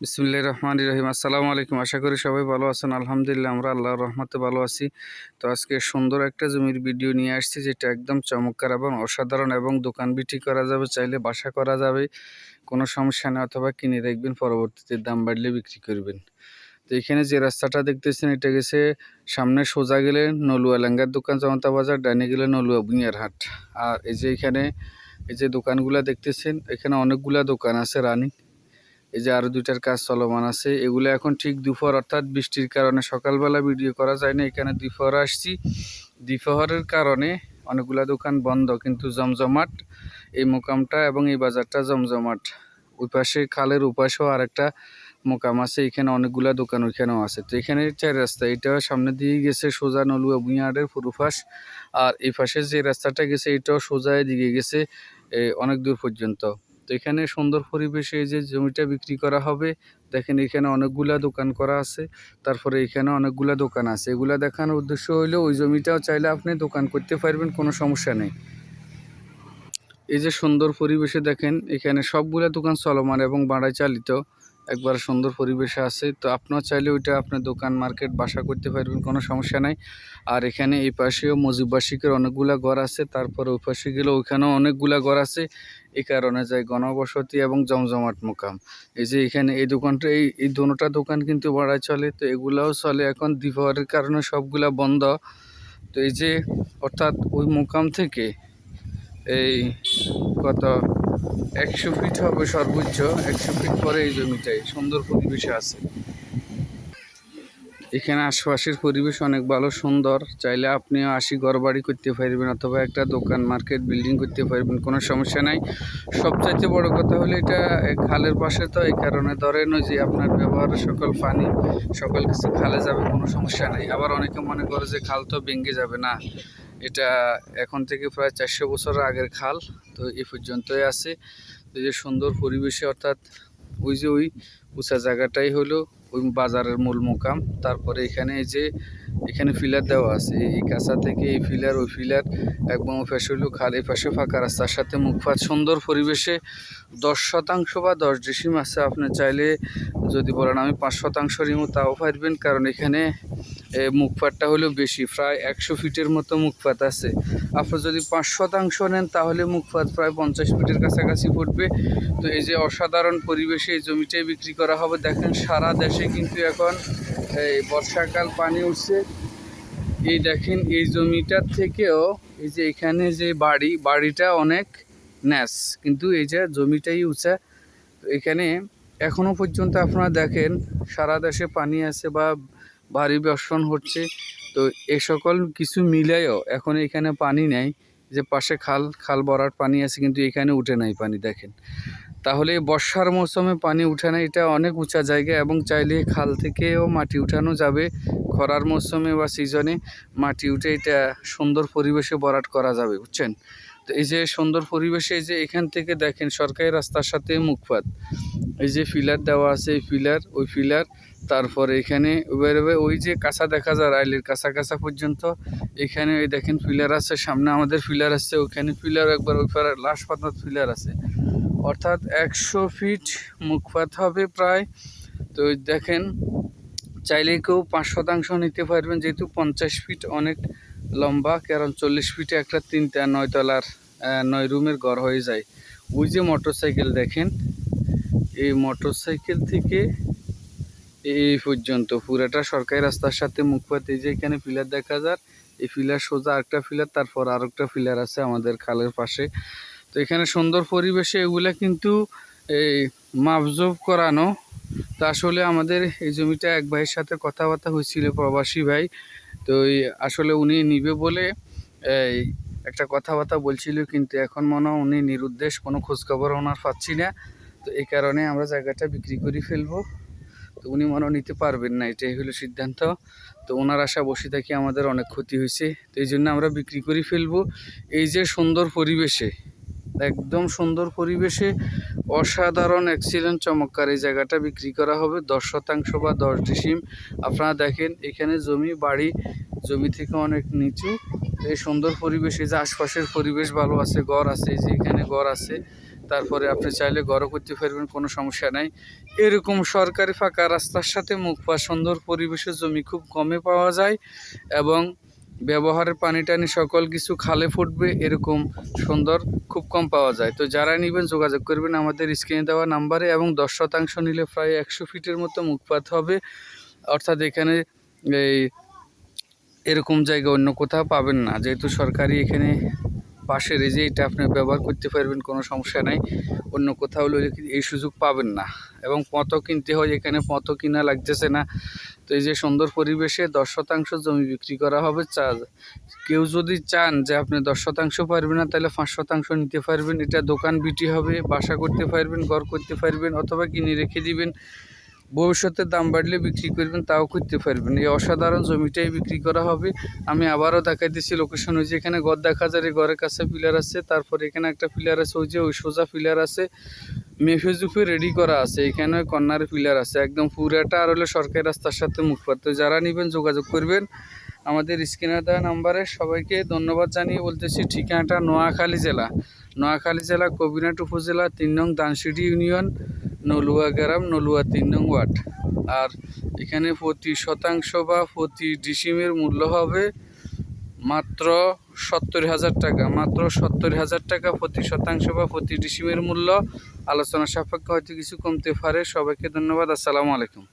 বিসমুল্লাহ রহমান রহিম। আসসালামু আলাইকুম। আশা করি সবাই ভালো আছেন। আলহামদুলিল্লাহ, আমরা আল্লাহর রহমতে ভালো আছি। তো আজকে সুন্দর একটা জমির ভিডিও নিয়ে আসছি, যেটা একদম চমৎকার এবং অসাধারণ এবং দোকান বিক্রি করা যাবে, চাইলে বাসা করা যাবে, কোনো সমস্যা নেই, অথবা কিনে রাখবেন, পরবর্তীতে দাম বাড়লে বিক্রি করবেন। তো এখানে যে রাস্তাটা দেখতেছেন, এটা গেছে সামনে সোজা গেলে নলুয়া লেঙ্গার দোকান জনতা বাজার ডানে গেলে নলুয়া বুনিয়ার হাট। আর এই যে এখানে, এই যে দোকানগুলা দেখতেছেন, এখানে অনেকগুলা দোকান আছে রানিং। এই যে আরও দুইটার কাজ চলমান আছে, এগুলো এখন ঠিক দুপুর, অর্থাৎ বৃষ্টির কারণে সকালবেলা ভিডিও করা যায় না, এখানে দুপুর আসছি। দুপুরের কারণে অনেকগুলা দোকান বন্ধ, কিন্তু জমজমাট এই মোকামটা এবং এই বাজারটা জমজমাট। ওই পাশে খালের উপাশেও আরেকটা মোকাম আছে, এখানে অনেকগুলা দোকান ওইখানেও আছে। তো এখানে চার রাস্তা, এটা সামনে দিয়ে গেছে সোজা নলুয়া বুনিয়াডের পুরুফাস আর এই পাশে যে রাস্তাটা গেছে, এটাও সোজা দিকে গেছে অনেক দূর পর্যন্ত। তো এখানে সুন্দর পরিবেশে এই যে জমিটা বিক্রি করা হবে, দেখেন এখানে অনেকগুলা দোকান করা আছে, তারপরে এখানে অনেকগুলা দোকান আছে। এগুলা দেখানোর উদ্দেশ্য হইল ওই জমিটাও চাইলে আপনি দোকান করতে পারবেন, কোনো সমস্যা নেই। এই যে সুন্দর পরিবেশে দেখেন, এখানে সবগুলা দোকান চলমান এবং বাড়াই চালিত। একবার সুন্দর পরিবেশে আছে। তো আপনার চাইলে ওইটা আপনার দোকান, মার্কেট, বাসা করতে পারবেন, কোনো সমস্যা নাই। আর এখানে এই পাশেও মজিবাসিকের অনেকগুলা ঘর আছে, তারপরে ওই পাশে গেলে ওইখানেও অনেকগুলা ঘর আছে। এই কারণে যায় গণবসতি এবং জমজমাট মোকাম। এই যে এখানে এই দোকানটা, এই এই দোনোটা দোকান কিন্তু ভাড়ায় চলে, তো এগুলাও চলে। এখন দিপাওয়ারের কারণে সবগুলা বন্ধ। তো এই যে, অর্থাৎ ওই মোকাম থেকে এই কত একশো ফিট হবে সর্বোচ্চ, একশো ফিট পরে এই জমিটাই সুন্দর পরিবেশে আছে। এখানে আশপাশের পরিবেশ অনেক ভালো, সুন্দর। চাইলে আপনিও আসি ঘর বাড়ি করতে পারবেন অথবা একটা দোকান, মার্কেট, বিল্ডিং করতে পারবেন, কোনো সমস্যা নাই। সবচাইতে বড় কথা হলো এটা খালের পাশে তো, এই কারণে ধরেন যে আপনার ব্যবহারের সকল পানি, সকল কিছু খালে যাবে, কোনো সমস্যা নাই। আবার অনেকে মনে করে যে খাল তো ভেঙে যাবে, না। এটা এখন থেকে প্রায় চারশো বছর আগের খাল, তো এ পর্যন্তই আছে। তো যে সুন্দর পরিবেশে অর্থাৎ ওই যে ওই উঁচা জায়গাটাই হলো ওই বাজারের মূল মোকাম। তারপরে এখানে যে এখানে ফিলার দেওয়া আছে। এই কাঁচা থেকে এই ফিলার, ওই ফিলার একদম পাশে হলো খাল এই পাশে ফাঁকা রাস্তার সাথে মুখপাত সুন্দর পরিবেশে দশ শতাংশ বা দশ ডিসিম আছে। আপনি চাইলে যদি বলেন আমি পাঁচ শতাংশ রিমু তাও পারবেন। কারণ এখানে মুখপাতটা হলো বেশি, প্রায় একশো ফিটের মতো মুখপাত আছে। আপনি যদি পাঁচ শতাংশ নেন, তাহলে মুখপাত প্রায় পঞ্চাশ ফিটের কাছাকাছি পড়বে তো এই যে অসাধারণ পরিবেশে এই জমিটাই বিক্রি করা হবে। দেখেন, সারা দেশে কিন্তু এখন, এই বর্ষাকাল পানি উঠছে। এই দেখেন, এই জমিটার থেকেও এই যে এখানে যে বাড়ি, বাড়িটা অনেক ন্যাস। কিন্তু এই যে জমিটাই উঁচা। এখানে এখনও পর্যন্ত আপনারা দেখেন, সারা দেশে পানি আছে বা ভারী বর্ষণ হচ্ছে। তো এ সকল কিছু মিলেও এখন এখানে পানি নেই। যে পাশে খাল খাল ভরার পানি আছে কিন্তু এখানে উঠে নাই পানি, দেখেন। তাহলে বর্ষার মৌসুমে পানি উঠে না, এটা অনেক উঁচা জায়গা এবং চাইলে খাল থেকেও মাটি উঠানো যাবে। খরার মৌসুমে বা সিজনে মাটি উঠে এটা সুন্দর পরিবেশে ভরাট করা যাবে, বুঝছেন? এই যে সুন্দর পরিবেশে এই যে এখান থেকে দেখেন সরকারি রাস্তার সাথে মুখপাত। এই যে ফিলার দেওয়া আছে, এই ফিলার, ওই ফিলার, তারপরে এখানে ওই যে কাঁচা দেখা যায় রাইলের কাঁচা কাঁচা পর্যন্ত। এখানে ওই দেখেন ফিলার আছে, সামনে আমাদের ফিলার আছে, ওখানে ফিলার একবার ওই পারে লাশ পাতার ফিলার আছে। অর্থাৎ একশো ফিট মুখপাত হবে প্রায়। তো দেখেন চাইলে কেউ পাঁচ শতাংশ নিতে পারবেন, যেহেতু পঞ্চাশ ফিট অনেক লম্বা কারণ চল্লিশ ফিটে একটা তিনটা নয়তলার নয় রুমের ঘর হয়ে যায়। ওই যে মোটরসাইকেল দেখেন, এই মোটর সাইকেল থেকে এই পর্যন্ত পুরাটা সরকারি রাস্তার সাথে মুখপাত এই যে এখানে ফিলার দেখা যায় এই ফিলার সোজা আরেকটা ফিলার তারপর আরেকটা ফিলার আছে আমাদের খালের পাশে। তো এখানে সুন্দর পরিবেশে এগুলা কিন্তু এই মাপজোপ করানো। তা আসলে আমাদের এই জমিটা এক ভাইয়ের সাথে কথাবার্তা হয়েছিল প্রবাসী ভাই। তো আসলে উনি নিবে বলে, এই একটা কথাবার্তা বলছিল, কিন্তু এখন মনে হয় উনি নিরুদ্দেশ, কোনো খোঁজখবর ওনার পাচ্ছি না। তো এই কারণে আমরা জায়গাটা বিক্রি করে ফেলব। তো উনি মনে নিতে পারবেন না, এটাই হলো সিদ্ধান্ত। তো ওনার আশা, বসে থাকি আমাদের অনেক ক্ষতি হয়েছে। তো এই জন্য আমরা বিক্রি করে ফেলব। এই যে সুন্দর পরিবেশে, একদম সুন্দর পরিবেশে অসাধারণ এক্সিলেন্ট চমৎকার এই জায়গাটা বিক্রি করা হবে দশ শতাংশ বা দশ ডিসিম। আপনারা দেখেন, এখানে জমি, বাড়ি, জমি থেকে অনেক নিচু। এই সুন্দর পরিবেশে যে আশপাশের পরিবেশ ভালো আছে গড় আছে, এই যে এখানে গড় আছে। তারপরে আপনি চাইলে ঘরও করতে পারবেন, কোনো সমস্যা নাই। এরকম সরকারি ফাঁকা রাস্তার সাথে মুখ পা সুন্দর পরিবেশের জমি খুব কমে পাওয়া যায় এবং ব্যবহারের পানি টানি সকল কিছু খালে ফুটবে, এরকম সুন্দর খুব কম পাওয়া যায়। তো যারা নেবেন যোগাযোগ করবেন আমাদের স্ক্রিনে দেওয়া নাম্বারে এবং দশ শতাংশ নিলে প্রায় একশো ফিটের মতো মুখপাত হবে। অর্থাৎ এখানে এই এরকম জায়গা অন্য কোথাও পাবেন না। যেহেতু সরকারি এখানে পাশের এই যে এটা আপনি ব্যবহার করতে পারবেন, কোনো সমস্যা নাই। অন্য কোথাও হলে এই সুযোগ পাবেন না। এবং পথও কিনতে হয়, এখানে পথও কিনা লাগতেছে না। তো এই যে সুন্দর পরিবেশে দশ শতাংশ জমি বিক্রি করা হবে, চা কেউ যদি চান যে আপনি দশ শতাংশ পারবেন না, তাহলে পাঁচ শতাংশ নিতে পারবেন। এটা দোকান বিটি হবে, বাসা করতে পারবেন, ঘর করতে পারবেন, অথবা কিনে রেখে দিবেন। ভবিষ্যতে দাম বাড়লে বিক্রি করবেন, তাও করতে পারবেন। এই অসাধারণ জমিটাই বিক্রি করা হবে। আমি আবারও দেখাই দিচ্ছি লোকেশন ওই যে এখানে ঘর দেখা যায়, ঘরের কাছে পিলার আছে, তারপরে এখানে একটা পিলার আছে, ওই যে ওই সোজা পিলার আছে। মেফেজুফে রেডি করা আছে, এখানে কর্নার পিলার আছে। একদম পুরাটা আর হলো সরকারি রাস্তার সাথে মুখপাত্র যারা নেবেন, যোগাযোগ করবেন। আমাদের স্ক্রিনে দেওয়া নাম্বারে সবাইকে ধন্যবাদ জানিয়ে বলতেছি, ঠিকানাটা নোয়াখালী জেলা। নোয়াখালী জেলা কবিরাট উপজেলা, তিন নং দানসিডি ইউনিয়ন। নলুয়া গ্রাম, নলুয়া তিন নং ওয়ার্ড। আর এখানে প্রতি শতাংশ বা প্রতি ডিসিমের মূল্য হবে মাত্র সত্তর হাজার টাকা। মাত্র সত্তর হাজার টাকা প্রতি শতাংশ বা প্রতি ডিসিমের মূল্য। আলোচনা সাপেক্ষে হয়তো কিছু কমতে পারে। সবাইকে ধন্যবাদ। আসসালামু আলাইকুম।